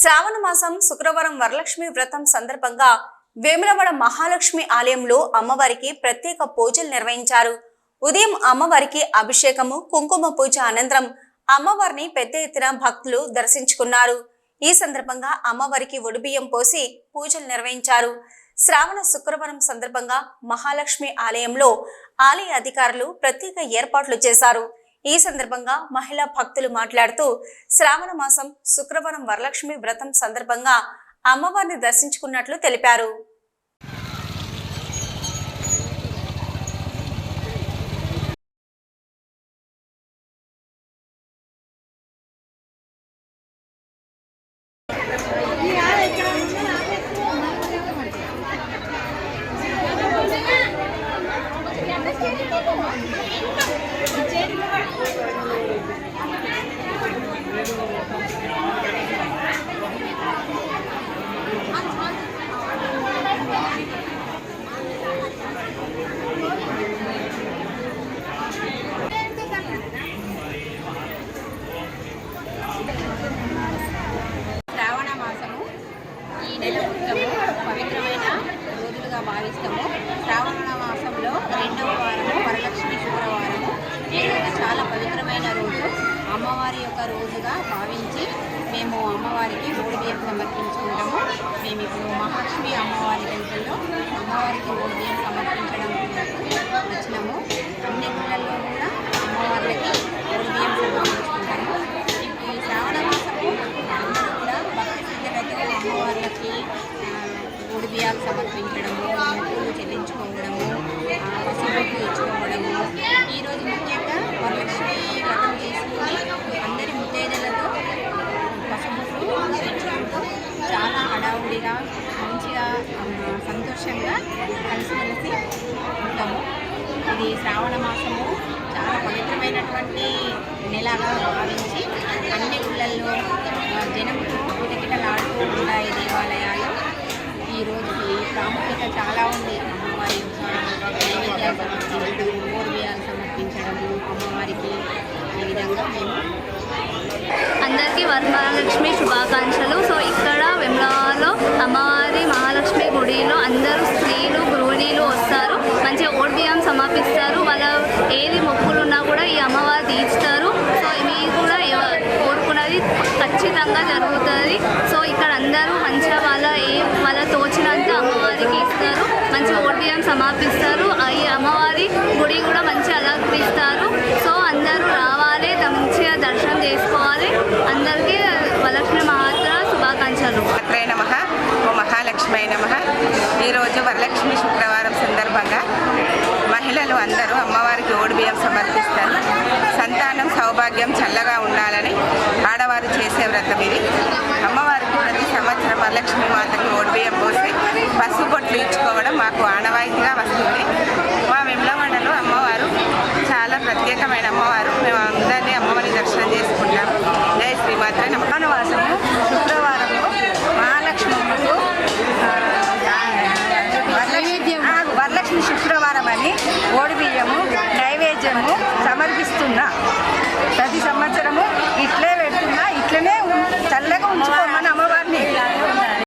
శ్రావణ మాసం శుక్రవారం వరలక్ష్మి వ్రతం సందర్భంగా వేములవాడ మహాలక్ష్మి ఆలయంలో అమ్మవారికి ప్రత్యేక పూజలు నిర్వహించారు. ఉదయం అమ్మవారికి అభిషేకము కుంకుమ పూజ అనంతరం అమ్మవారిని పెద్ద ఎత్తున భక్తులు దర్శించుకున్నారు. ఈ సందర్భంగా అమ్మవారికి ఒడిబియ్యం పోసి పూజలు నిర్వహించారు. శ్రావణ శుక్రవారం సందర్భంగా మహాలక్ష్మి ఆలయంలో ఆలయ అధికారులు ప్రత్యేక ఏర్పాట్లు చేశారు. ఈ సందర్భంగా మహిళా భక్తులు మాట్లాడుతూ శ్రావణ మాసం శుక్రవారం వరలక్ష్మి వ్రతం సందర్భంగా అమ్మవారిని దర్శించుకున్నట్లు తెలిపారు శ్రావణ మాసము ఈ నెల మొత్తము పవిత్రమైన రోజులుగా భావిస్తాము. శ్రావణ మాసంలో రెండవ వారము వరలక్ష్మి శుక్రవారము. ఈ రోజు చాలా పవిత్రమైన రోజు అమ్మవారి యొక్క రోజుగా భావించి మేము అమ్మవారికి ఓడి బియ్యం సమర్పించుకుంటాము. మేము ఇప్పుడు మహాలక్ష్మి అమ్మవారి టెంపుల్లో అమ్మవారికి ఓడి బియ్యం సమర్పించడం వచ్చినాము. అన్ని గుళ్ళల్లో కూడా అమ్మవారికి ఓడి బియ్యం సమర్పించుకుంటాము. ఇప్పుడు ఈ శ్రావణ మాసము అందరూ కూడా భక్తి శ్రద్ధలతో అమ్మవార్లకి మూడు బియ్యాలు సమర్పించడము మొక్కులు చెల్లించుకోవడము ఆ, ఇచ్చుకోవడము. ఈరోజు ముఖ్యంగా వరలక్ష్మి వ్రతం చేసుకుని అందరి ముత్తైదలతో పసుపు ఇచ్చుకుంటూ చాలా హడావుడిగా మంచిగా సంతోషంగా కలిసిమెలిసి ఉంటాము. ఇది శ్రావణ మాసము. చాలా పవిత్రమైనటువంటి నెలగా భావించి అన్ని ఊళ్ళల్లో ఆ, జనం కిటకిటలాడుతూ ఉంటాయి దేవాలయాలు ఈ రోజు ఈ ప్రాముఖ్యత చాలా ఉంది అమ్మవారి యొక్క నైవేద్యాలు సమర్పించడం సమర్పించడము అమ్మవారికి ఈ విధంగా మేము అందరికీ వరమహాలక్ష్మి శుభాకాంక్షలు. సో ఇక్కడ వెమ్లవాడలో అమ్మవారి మహాలక్ష్మి గుడిలో అందరూ స్త్రీలు గృహిణీలు వస్తారు. మంచిగా ఓట్ బియ్యం సమర్పిస్తారు. వాళ్ళ ఏది మొక్కులు ఉన్నా కూడా ఈ అమ్మవారు తీర్చుతారు. సో మీరు కూడా కోరుకున్నది ఖచ్చితంగా జరుగుతుంది. సో ఇక్కడ అందరూ మంచిగా వాళ్ళ ఏ వాళ్ళ తోచినంత అమ్మవారికి ఇస్తారు. మంచి ఓట్ సమాపిస్తారు. సమర్పిస్తారు ఈ అమ్మవారి గుడి కూడా మంచిగా అలంకరిస్తారు. సో అందరూ రావాలి మంచిగా దర్శనం చేసుకోవాలి. అందరికీ వరలక్ష్మి మహాత్ర శుభాకాంక్షలు. మాత్రే నమ. ఓ మహాలక్ష్మి నమ. ఈరోజు వరలక్ష్మి శుక్రవారం సందర్భంగా మహిళలు అందరూ అమ్మవారికి ఓడి బియ్యం సమర్పిస్తారు. సంతానం సౌభాగ్యం చల్లగా ఉండాలని ఆడవారు చేసే వ్రతం ఇది. అమ్మవారికి ప్రతి సంవత్సరం వరలక్ష్మి మాతకి ఓడి బియ్యం పోసి పసుపు బొట్లు ఇచ్చుకోవడం మాకు ఆనవాయితీగా వస్తుంది. మా వెమ్లవాడలో అమ్మవారు చాలా ప్రత్యేకమైన అమ్మవారు. మేము అందరినీ అమ్మవారిని దర్శనం చేసుకుంటాము జై శ్రీమాత్ర నమ. వనవాసము శుక్రవారము మహాలక్ష్మమ్మకు వరలక్ష్మి వరలక్ష్మి శుక్రవారం అని ఓడి బియ్యము నైవేద్యము సమర్పిస్తున్నా. ప్రతి సంవత్సరము ఇట్లే పెడుతున్నా ఇట్లనే ఉం- చల్లగా ఉంచుకోవాలి